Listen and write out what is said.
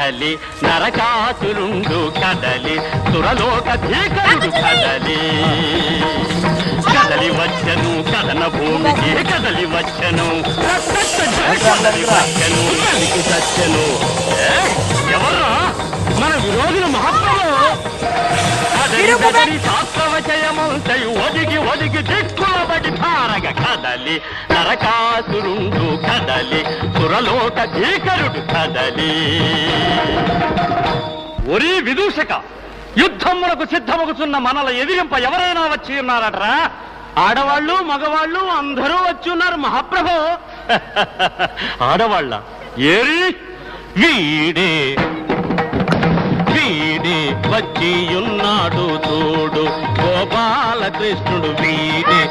కదలి నరకాసురుండు కదలి సురలోక భీకరుడు కదలి. కదలి వచ్చను కదన భూమికి కదలి వచ్చను కదలి వచ్చను కలికి సత్యను ఏ, ఎవర్రా? మన విరోధుల మహాత్ములు కదలి కదలి శాస్త్రవచయమంతయు ఒదిగి ఒదిగి ధారగ కదలి నరకాసురుండు కదలి సురలోక భీకరుడు కదలి. ఒరి విదూషక యుద్ధములకు సిద్ధమగుతున్న మనల ఎదిరింప ఎవరైనా వచ్చి ఉన్నారట్రా? ఆడవాళ్ళు మగవాళ్ళు అందరూ వచ్చి ఉన్నారు మహాప్రభు. ఆడవాళ్ళ ఏరి? వీడే. వీడే వచ్చి ఉన్నాడు చూడు. గోపాలకృష్ణుడు వీడే.